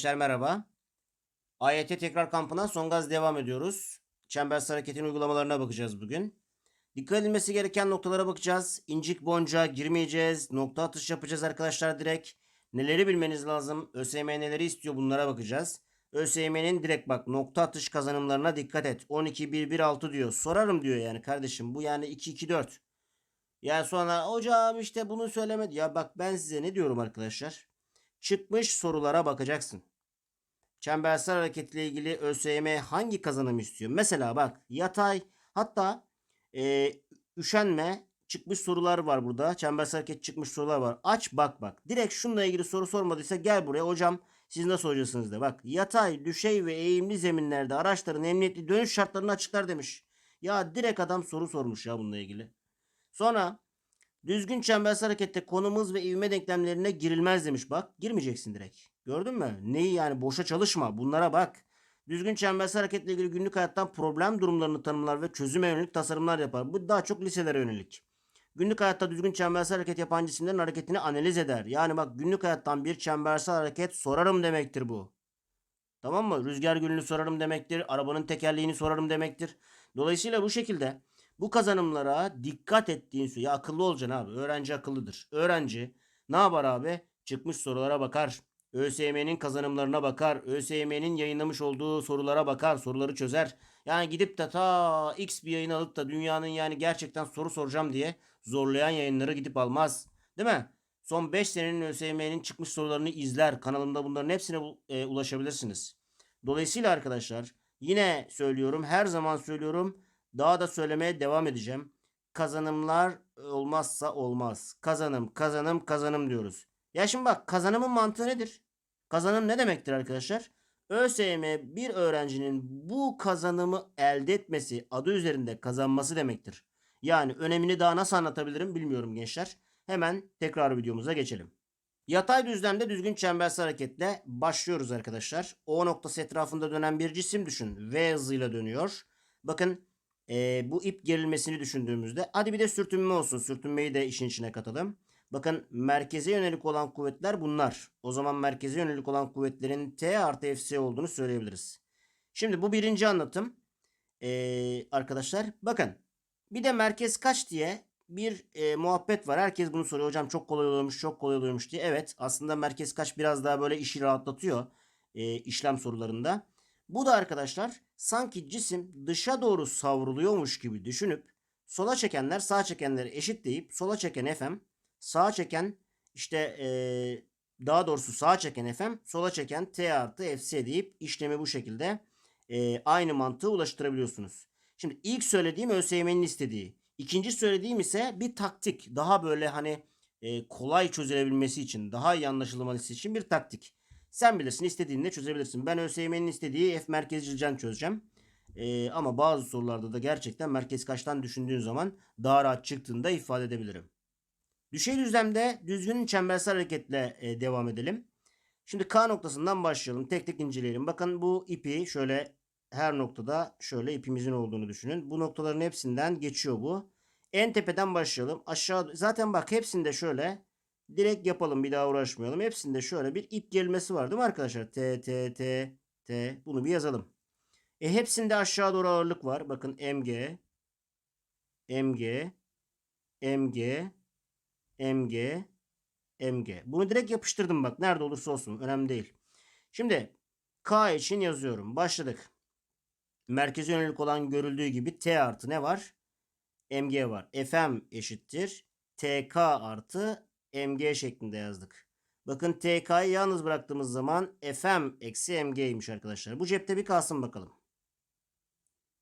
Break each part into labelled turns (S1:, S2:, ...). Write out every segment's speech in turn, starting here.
S1: Gençler merhaba. AYT tekrar kampına son gaz devam ediyoruz. Çembersiz hareketin uygulamalarına bakacağız bugün. Dikkat edilmesi gereken noktalara bakacağız. İncik bonca girmeyeceğiz. Nokta atış yapacağız arkadaşlar direkt. Neleri bilmeniz lazım? ÖSYM neleri istiyor bunlara bakacağız. ÖSYM'nin direkt bak nokta atış kazanımlarına dikkat et. 12-1-1-6 diyor. Sorarım diyor yani kardeşim. Bu yani 2-2-4. Yani sonra hocam işte bunu söylemedi. Ya bak ben size ne diyorum arkadaşlar? Çıkmış sorulara bakacaksın. Çembersel hareketle ilgili ÖSYM hangi kazanım istiyor? Mesela bak yatay hatta e, üşenme çıkmış sorular var burada. Çembersel hareket çıkmış sorular var. Aç bak bak. Direkt şununla ilgili soru sormadıysa gel buraya hocam siz nasıl hocarsınız de. Bak yatay, düşey ve eğimli zeminlerde araçların emniyetli dönüş şartlarını açıklar demiş. Ya direkt adam soru sormuş ya bununla ilgili. Sonra düzgün çembersel harekette konumuz ve ivme denklemlerine girilmez demiş bak. Girmeyeceksin direkt. Gördün mü? Neyi yani boşa çalışma. Bunlara bak. Düzgün çembersel hareketle ilgili günlük hayattan problem durumlarını tanımlar ve çözüme yönelik tasarımlar yapar. Bu daha çok liselere yönelik. Günlük hayatta düzgün çembersel hareket yapan cisimlerin hareketini analiz eder. Yani bak günlük hayattan bir çembersel hareket sorarım demektir bu. Tamam mı? Rüzgar gülünü sorarım demektir. Arabanın tekerleğini sorarım demektir. Dolayısıyla bu şekilde bu kazanımlara dikkat ettiğin sürece akıllı olacaksın abi. Öğrenci akıllıdır. Öğrenci ne yapar abi? Çıkmış sorulara bakar. ÖSYM'nin kazanımlarına bakar. ÖSYM'nin yayınlamış olduğu sorulara bakar. Soruları çözer. Yani gidip de ta X bir yayın alıp da dünyanın yani gerçekten soru soracağım diye zorlayan yayınları gidip almaz. Değil mi? Son 5 senenin ÖSYM'nin çıkmış sorularını izler. Kanalımda bunların hepsine e, ulaşabilirsiniz. Dolayısıyla arkadaşlar yine söylüyorum her zaman söylüyorum daha da söylemeye devam edeceğim. Kazanımlar olmazsa olmaz. Kazanım, kazanım, kazanım diyoruz. Ya şimdi bak kazanımın mantığı nedir? Kazanım ne demektir arkadaşlar? ÖSYM bir öğrencinin bu kazanımı elde etmesi, adı üzerinde kazanması demektir. Yani önemini daha nasıl anlatabilirim bilmiyorum gençler. Hemen tekrar videomuza geçelim. Yatay düzlemde düzgün çembersel hareketle başlıyoruz arkadaşlar. O noktası etrafında dönen bir cisim düşün. V hızıyla dönüyor. Bakın eee, bu ip gerilmesini düşündüğümüzde hadi bir de sürtünme olsun. Sürtünmeyi de işin içine katalım. Bakın merkeze yönelik olan kuvvetler bunlar. O zaman merkeze yönelik olan kuvvetlerin T artı Fc olduğunu söyleyebiliriz. Şimdi bu birinci anlatım. Eee, arkadaşlar bakın bir de merkez kaç diye bir e, muhabbet var. Herkes bunu soruyor. Hocam çok kolay oluyormuş, çok kolay oluyormuş diye. Evet aslında merkez kaç biraz daha böyle işi rahatlatıyor e, işlem sorularında. Bu da arkadaşlar sanki cisim dışa doğru savruluyormuş gibi düşünüp sola çekenler sağa çekenleri eşit deyip sola çeken FM, sağa çeken işte e, daha doğrusu sağa çeken FM, sola çeken T artı FC deyip işlemi bu şekilde e, aynı mantığı ulaştırabiliyorsunuz. Şimdi ilk söylediğim ÖSYM'nin istediği. İkinci söylediğim ise bir taktik. Daha böyle hani e, kolay çözülebilmesi için, daha iyi anlaşılması için bir taktik. Sen bilirsin istediğinde çözebilirsin. Ben ÖSYM'nin istediği F merkezcilden çözeceğim. E, ama bazı sorularda da gerçekten merkez kaçtan düşündüğün zaman daha rahat çıktığını da ifade edebilirim. Düşey düzlemde düzgün çembersel hareketle e, devam edelim. Şimdi K noktasından başlayalım. Tek tek inceleyelim. Bakın bu ipi şöyle her noktada şöyle ipimizin olduğunu düşünün. Bu noktaların hepsinden geçiyor bu. En tepeden başlayalım. Aşağı zaten bak hepsinde şöyle direkt yapalım bir daha uğraşmayalım. Hepsinde şöyle bir ip gerilmesi var değil mi arkadaşlar? T T T T bunu bir yazalım. E hepsinde aşağı doğru ağırlık var. Bakın MG MG MG MG MG. Bunu direkt yapıştırdım bak. Nerede olursa olsun. Önemli değil. Şimdi K için yazıyorum. Başladık. Merkeze yönelik olan görüldüğü gibi T artı ne var? MG var. FM eşittir. TK artı MG şeklinde yazdık. Bakın TK'yı yalnız bıraktığımız zaman FM eksi MG'ymiş arkadaşlar. Bu cepte bir kalsın bakalım.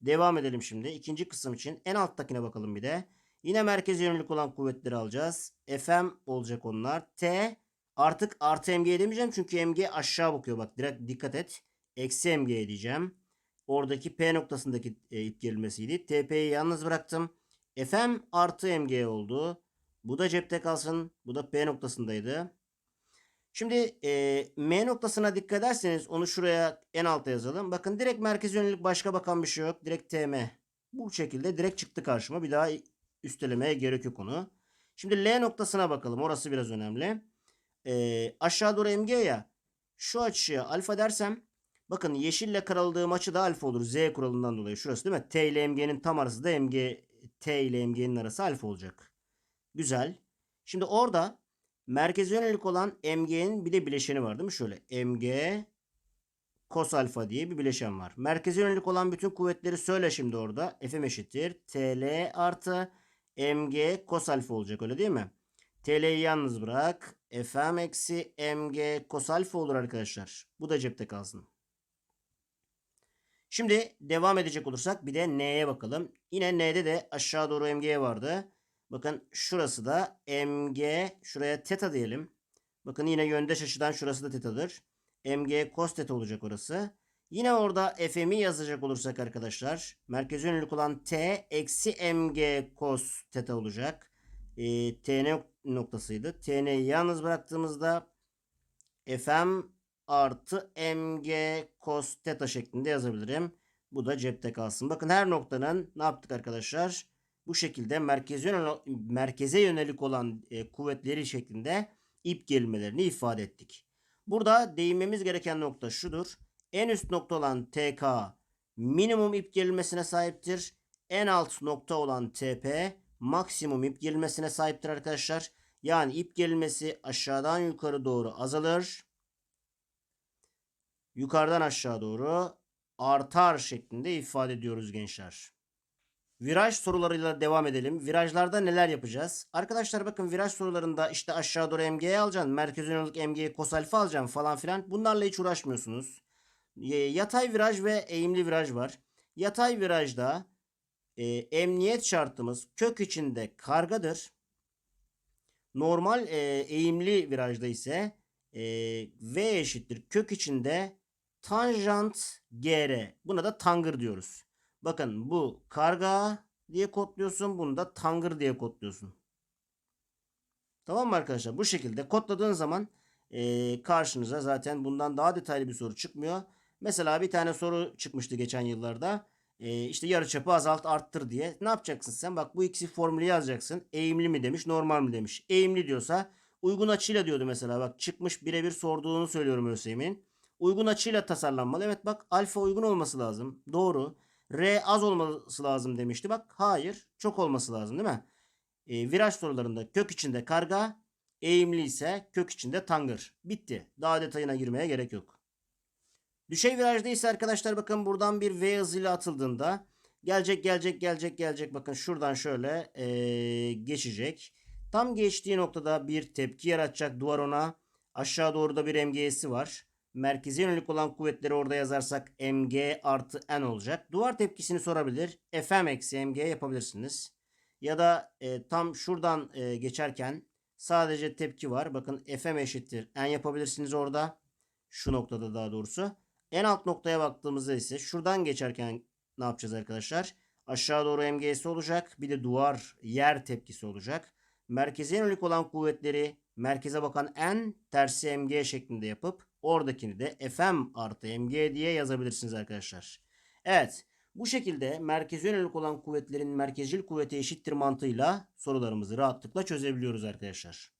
S1: Devam edelim şimdi. İkinci kısım için en alttakine bakalım bir de. Yine merkeze yönelik olan kuvvetleri alacağız. FM olacak onlar. T artık artı MG demeyeceğim çünkü MG aşağı bakıyor. Bak direkt dikkat et. Eksi MG diyeceğim. Oradaki P noktasındaki e, ip gerilmesiydi. TP'yi yalnız bıraktım. FM artı MG oldu. Bu da cepte kalsın. Bu da P noktasındaydı. Şimdi e, M noktasına dikkat ederseniz onu şuraya en alta yazalım. Bakın direkt merkez yönelik başka bakan bir şey yok. Direkt TM. Bu şekilde direkt çıktı karşıma. Bir daha üstelemeye gerek yok onu. Şimdi L noktasına bakalım. Orası biraz önemli. E, aşağı doğru MG ya. Şu açıya alfa dersem bakın yeşille karaladığım açı da alfa olur. Z kuralından dolayı. Şurası değil mi? T ile MG'nin tam arası da MG T ile MG'nin arası alfa olacak. Güzel. Şimdi orada merkeze yönelik olan MG'nin bir de bileşeni var değil mi? Şöyle MG kos alfa diye bir bileşen var. Merkeze yönelik olan bütün kuvvetleri söyle şimdi orada. Fm eşittir. TL artı mg kos alfa olacak öyle değil mi? TL'yi yalnız bırak. Fm eksi mg kos alfa olur arkadaşlar. Bu da cepte kalsın. Şimdi devam edecek olursak bir de n'ye bakalım. Yine n'de de aşağı doğru mg vardı. Bakın şurası da mg. Şuraya teta diyelim. Bakın yine yöndeş açıdan şurası da tetadır. mg cos teta olacak orası. Yine orada fm'i yazacak olursak arkadaşlar. Merkez yönelik olan t eksi mg cos teta olacak. E, tn noktasıydı. T'ni yalnız bıraktığımızda fm artı mg cos teta şeklinde yazabilirim. Bu da cepte kalsın. Bakın her noktanın ne yaptık arkadaşlar? Bu şekilde merkeze yönelik, merkeze yönelik olan e, kuvvetleri şeklinde ip gerilmelerini ifade ettik. Burada değinmemiz gereken nokta şudur. En üst nokta olan TK minimum ip gerilmesine sahiptir. En alt nokta olan TP maksimum ip gerilmesine sahiptir arkadaşlar. Yani ip gerilmesi aşağıdan yukarı doğru azalır. Yukarıdan aşağı doğru artar şeklinde ifade ediyoruz gençler. Viraj sorularıyla devam edelim. Virajlarda neler yapacağız? Arkadaşlar bakın viraj sorularında işte aşağı doğru MG'ye alacaksın. Merkez yönelik MG'ye kos alfa alacaksın falan filan. Bunlarla hiç uğraşmıyorsunuz. Yatay viraj ve eğimli viraj var. Yatay virajda e, emniyet şartımız kök içinde kargadır. Normal e, eğimli virajda ise e, V eşittir kök içinde tanjant GR. Buna da tangır diyoruz. Bakın bu karga diye kodluyorsun. Bunu da tangır diye kodluyorsun. Tamam mı arkadaşlar? Bu şekilde kodladığın zaman e, karşınıza zaten bundan daha detaylı bir soru çıkmıyor. Mesela bir tane soru çıkmıştı geçen yıllarda. E, işte yarıçapı azalt arttır diye. Ne yapacaksın sen? Bak bu ikisi formülü yazacaksın. Eğimli mi demiş, normal mi demiş. Eğimli diyorsa uygun açıyla diyordu mesela. Bak çıkmış birebir sorduğunu söylüyorum ÖSYM'in. Uygun açıyla tasarlanmalı. Evet bak alfa uygun olması lazım. Doğru. R az olması lazım demişti. Bak hayır çok olması lazım değil mi? E, viraj sorularında kök içinde karga, eğimli ise kök içinde tangır. Bitti. Daha detayına girmeye gerek yok. Düşey virajda ise arkadaşlar bakın buradan bir V hızıyla atıldığında gelecek gelecek gelecek gelecek bakın şuradan şöyle e, geçecek. Tam geçtiği noktada bir tepki yaratacak duvar ona. Aşağı doğru da bir MG'si var. Merkeze yönelik olan kuvvetleri orada yazarsak mg artı n olacak. Duvar tepkisini sorabilir. fm eksi mg yapabilirsiniz. Ya da e, tam şuradan e, geçerken sadece tepki var. Bakın fm eşittir n yapabilirsiniz orada. Şu noktada daha doğrusu. En alt noktaya baktığımızda ise şuradan geçerken ne yapacağız arkadaşlar? Aşağı doğru mg'si olacak. Bir de duvar yer tepkisi olacak. Merkeze yönelik olan kuvvetleri merkeze bakan n tersi mg şeklinde yapıp oradakini de fm artı mg diye yazabilirsiniz arkadaşlar. Evet bu şekilde merkeze yönelik olan kuvvetlerin merkezcil kuvveti eşittir mantığıyla sorularımızı rahatlıkla çözebiliyoruz arkadaşlar.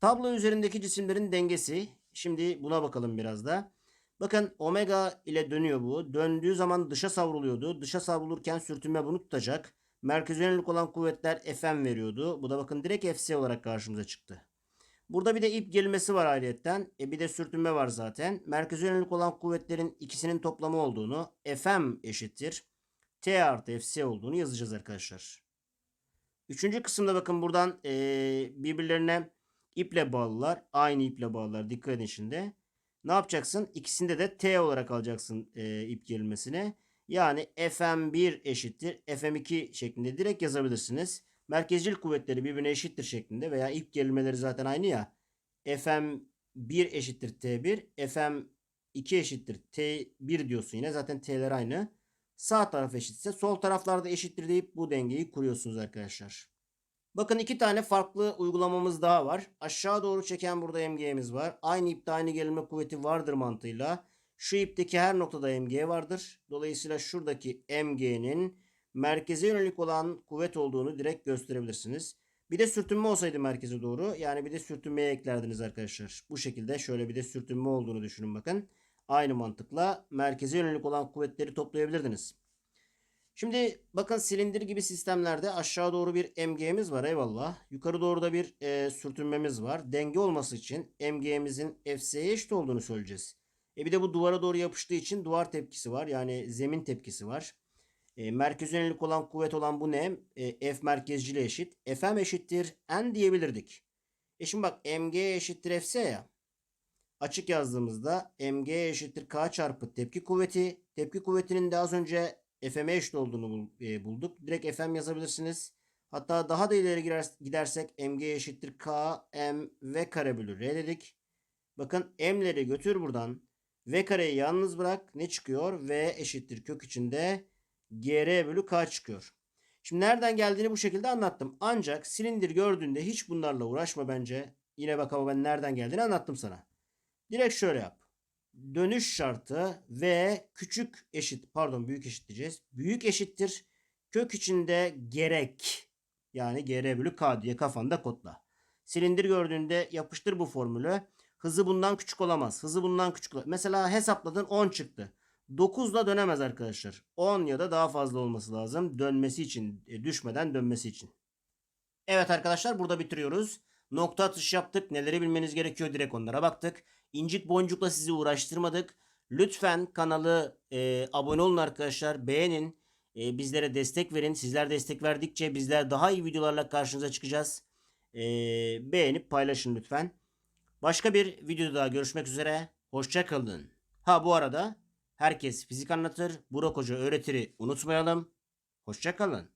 S1: Tablo üzerindeki cisimlerin dengesi. Şimdi buna bakalım biraz da. Bakın omega ile dönüyor bu. Döndüğü zaman dışa savruluyordu. Dışa savrulurken sürtünme bunu tutacak. Merkeze yönelik olan kuvvetler Fm veriyordu. Bu da bakın direkt Fc olarak karşımıza çıktı. Burada bir de ip gerilmesi var ayrıyetten. E bir de sürtünme var zaten. Merkeze yönelik olan kuvvetlerin ikisinin toplamı olduğunu Fm eşittir. T artı Fc olduğunu yazacağız arkadaşlar. Üçüncü kısımda bakın buradan e, birbirlerine iple bağlılar. Aynı iple bağlılar. Dikkat edin şimdi. Ne yapacaksın? İkisinde de T olarak alacaksın e, ip gerilmesini. Yani Fm1 eşittir Fm2 şeklinde direkt yazabilirsiniz. Merkezcil kuvvetleri birbirine eşittir şeklinde veya ip gerilmeleri zaten aynı ya. Fm1 eşittir T1, Fm2 eşittir T1 diyorsun yine. Zaten T'ler aynı. Sağ taraf eşitse sol taraflarda eşittir deyip bu dengeyi kuruyorsunuz arkadaşlar. Bakın iki tane farklı uygulamamız daha var. Aşağı doğru çeken burada MG'miz var. Aynı ipte aynı gerilme kuvveti vardır mantığıyla. Şu ipteki her noktada MG vardır. Dolayısıyla şuradaki MG'nin merkeze yönelik olan kuvvet olduğunu direkt gösterebilirsiniz. Bir de sürtünme olsaydı merkeze doğru. Yani bir de sürtünmeye eklerdiniz arkadaşlar. Bu şekilde şöyle bir de sürtünme olduğunu düşünün bakın. Aynı mantıkla merkeze yönelik olan kuvvetleri toplayabilirdiniz. Şimdi bakın silindir gibi sistemlerde aşağı doğru bir MG'miz var eyvallah. Yukarı doğru da bir e, sürtünmemiz var. Denge olması için MG'mizin FS'ye eşit olduğunu söyleyeceğiz. E bir de bu duvara doğru yapıştığı için duvar tepkisi var. Yani zemin tepkisi var. E, merkez yönelik olan kuvvet olan bu ne? E, F merkezciliğe eşit. Fm eşittir N diyebilirdik. E şimdi bak mg eşittir Fs ya. Açık yazdığımızda mg eşittir K çarpı tepki kuvveti. Tepki kuvvetinin de az önce Fm'e eşit olduğunu e, bulduk. Direkt Fm yazabilirsiniz. Hatta daha da ileri girer- gidersek mg eşittir K m v kare bölü r dedik. Bakın m'leri götür buradan. V kareyi yalnız bırak. Ne çıkıyor? V eşittir kök içinde GR bölü K çıkıyor. Şimdi nereden geldiğini bu şekilde anlattım. Ancak silindir gördüğünde hiç bunlarla uğraşma bence. Yine bak ama ben nereden geldiğini anlattım sana. Direkt şöyle yap. Dönüş şartı V küçük eşit pardon büyük eşit diyeceğiz. Büyük eşittir. Kök içinde gerek yani GR bölü K diye kafanda kodla. Silindir gördüğünde yapıştır bu formülü. Hızı bundan küçük olamaz. Hızı bundan küçük olamaz. Mesela hesapladın 10 çıktı. 9 da dönemez arkadaşlar. 10 ya da daha fazla olması lazım. Dönmesi için, e, düşmeden dönmesi için. Evet arkadaşlar burada bitiriyoruz. Nokta atış yaptık. Neleri bilmeniz gerekiyor direkt onlara baktık. İncik boncukla sizi uğraştırmadık. Lütfen kanalı e, abone olun arkadaşlar. Beğenin. E, bizlere destek verin. Sizler destek verdikçe bizler daha iyi videolarla karşınıza çıkacağız. E, beğenip paylaşın lütfen. Başka bir videoda daha görüşmek üzere. Hoşça kalın. Ha bu arada herkes fizik anlatır. Burak Hoca öğretiri unutmayalım. Hoşça kalın.